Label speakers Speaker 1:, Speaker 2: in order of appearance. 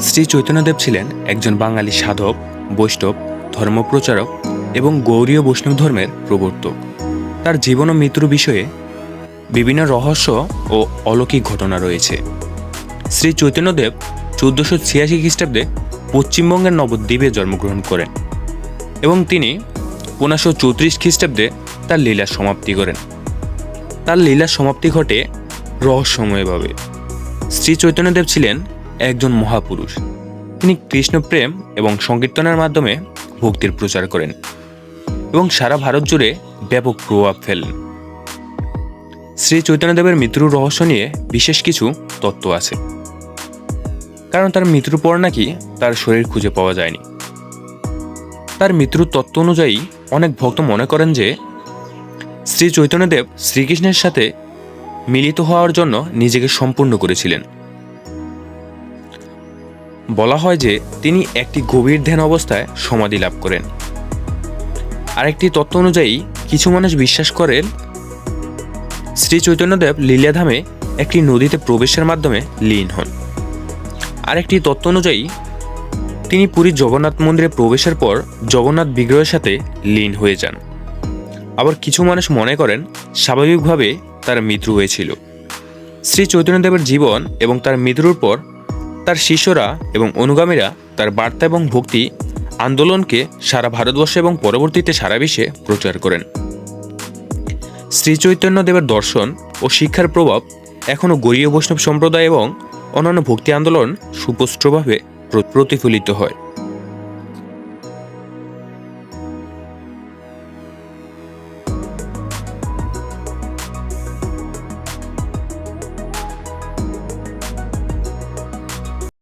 Speaker 1: শ্রী চৈতন্যদেব ছিলেন একজন বাঙালি সাধক, বৈষ্ণব, ধর্মপ্রচারক এবং গৌরীয় বৈষ্ণব ধর্মের প্রবর্তক। তার জীবন ও মৃত্যুর বিষয়ে বিভিন্ন রহস্য ও অলৌকিক ঘটনা রয়েছে। শ্রী চৈতন্যদেব চোদ্দশো ছিয়াশি খ্রিস্টাব্দে পশ্চিমবঙ্গের নবদ্বীপে জন্মগ্রহণ করেন এবং তিনি পনেরোশো চৌত্রিশ খ্রিস্টাব্দে তার লীলা সমাপ্তি করেন। তার লীলার সমাপ্তি ঘটে রহস্যময়ভাবে শ্রী চৈতন্যদেব ছিলেন একজন মহাপুরুষ। তিনি কৃষ্ণপ্রেম এবং সংকীর্তনের মাধ্যমে ভক্তির প্রচার করেন এবং সারা ভারত জুড়ে ব্যাপক প্রভাব ফেলেন। শ্রী চৈতন্যদেবের মৃত্যুর রহস্য নিয়ে বিশেষ কিছু তত্ত্ব আছে। কারণ তার মৃত্যুর পর নাকি তার শরীর খুঁজে পাওয়া যায়নি। তার মৃত্যুর তত্ত্ব অনুযায়ী অনেক ভক্ত মনে করেন যে শ্রী চৈতন্যদেব শ্রীকৃষ্ণের সাথে মিলিত হওয়ার জন্য নিজেকে সম্পূর্ণ করেছিলেন। বলা হয় যে তিনি একটি গভীর ধ্যান অবস্থায় সমাধি লাভ করেন। আরেকটি তত্ত্ব অনুযায়ী, কিছু মানুষ বিশ্বাস করেন, শ্রী চৈতন্যদেব লীলাধামে একটি নদীতে প্রবেশের মাধ্যমে লীন হন। আরেকটি তত্ত্ব অনুযায়ী, তিনি পুরীর জগন্নাথ মন্দিরে প্রবেশের পর জগন্নাথ বিগ্রহের সাথে লীন হয়ে যান। আবার কিছু মানুষ মনে করেন, স্বাভাবিকভাবে তার মৃত্যু হয়েছিল। শ্রী চৈতন্যদেবের জীবন এবং তার মৃত্যুর পর তার শিষ্যরা এবং অনুগামীরা তার বার্তা এবং ভক্তি আন্দোলনকে সারা ভারতবর্ষে এবং পরবর্তীতে সারা বিশ্বে প্রচার করেন। শ্রী চৈতন্যদেবের দর্শন ও শিক্ষার প্রভাব এখনও গরীয় বৈষ্ণব সম্প্রদায় এবং অন্যান্য ভক্তি আন্দোলন সুপষ্টভাবে প্রতিফলিত হয়।